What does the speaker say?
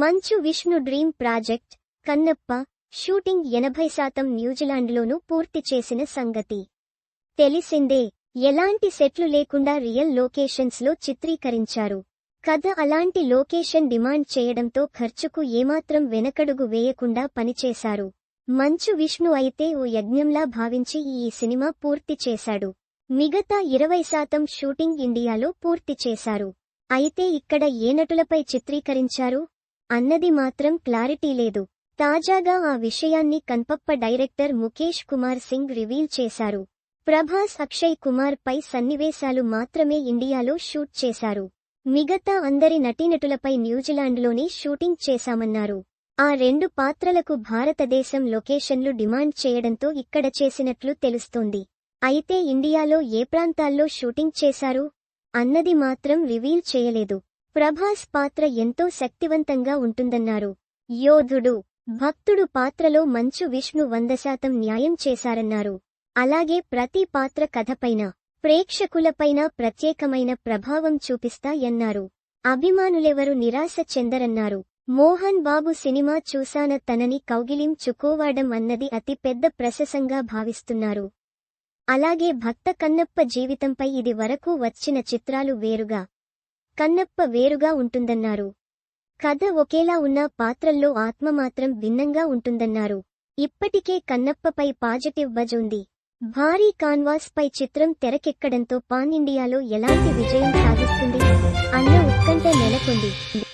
Manchu Vishnu dream project Kannappa shooting ఎనభై శాతం న్యూజిలాండ్లోనూ పూర్తి చేసిన సంగతి. తెలిసిందే ఎలాంటి సెట్లు లేకుండా రియల్ లొకేషన్స్లో చిత్రీకరించారు. కథ అలాంటి లొకేషన్ డిమాండ్ చేయడంతో ఖర్చుకు ఏమాత్రం వెనకడుగు వేయకుండా పనిచేశారు. మంచు విష్ణు అయితే ఓ యజ్ఞంలా భావించి ఈ సినిమా పూర్తి చేశాడు. మిగతా ఇరవై శాతం షూటింగ్ ఇండియాలో పూర్తి చేశారు. అయితే ఇక్కడ ఏ నటులపై చిత్రీకరించారు? అన్నది మాత్రం క్లారిటీ లేదు. తాజాగా ఆ విషయాన్ని కన్పప్ప డైరెక్టర్ ముఖేష్ కుమార్ సింగ్ రివీల్ చేశారు. ప్రభాస్ అక్షయ్ కుమార్ పై సన్నివేశాలు మాత్రమే ఇండియాలో షూట్ చేశారు. మిగతా అందరి నటీనటులపై న్యూజిలాండ్లోనే షూటింగ్ చేశామన్నారు. ఆ రెండు పాత్రలకు భారతదేశం లొకేషన్లు డిమాండ్ చేయడంతో ఇక్కడ చేసినట్లు తెలుస్తోంది. అయితే ఇండియాలో ఏ ప్రాంతాల్లో షూటింగ్ చేశారు? అన్నది మాత్రం రివీల్ చేయలేదు. ప్రభాస్ పాత్ర ఎంతో శక్తివంతంగా ఉంటుందన్నారు. యోధుడు భక్తుడు పాత్రలో మంచు విష్ణు వంద శాతం న్యాయం చేశారన్నారు. అలాగే ప్రతి పాత్ర కథపైన ప్రేక్షకులపైన ప్రత్యేకమైన ప్రభావం చూపిస్తాయన్నారు అభిమానులెవరు నిరాశ చెందరన్నారు. మోహన్ బాబు సినిమా చూసాన తనని కౌగిలిం చుకోవాడం అన్నది అతిపెద్ద ప్రశసంగా భావిస్తున్నారు. అలాగే భక్త కన్నప్ప జీవితంపై ఇది వరకు వచ్చిన చిత్రాలు వేరుగా కన్నప్ప వేరుగా ఉంటుందన్నారు. కథ ఒకేలా ఉన్న పాత్రల్లో ఆత్మ మాత్రం భిన్నంగా ఉంటుందన్నారు. ఇప్పటికే కన్నప్పపై పాజిటివ్ బజ్ ఉంది. భారీ కాన్వాస్ పై చిత్రం తెరకెక్కడంతో పాన్ ఇండియాలో ఎలాంటి విజయం సాధిస్తుంది అన్న ఉత్కంఠ నెలకొంది.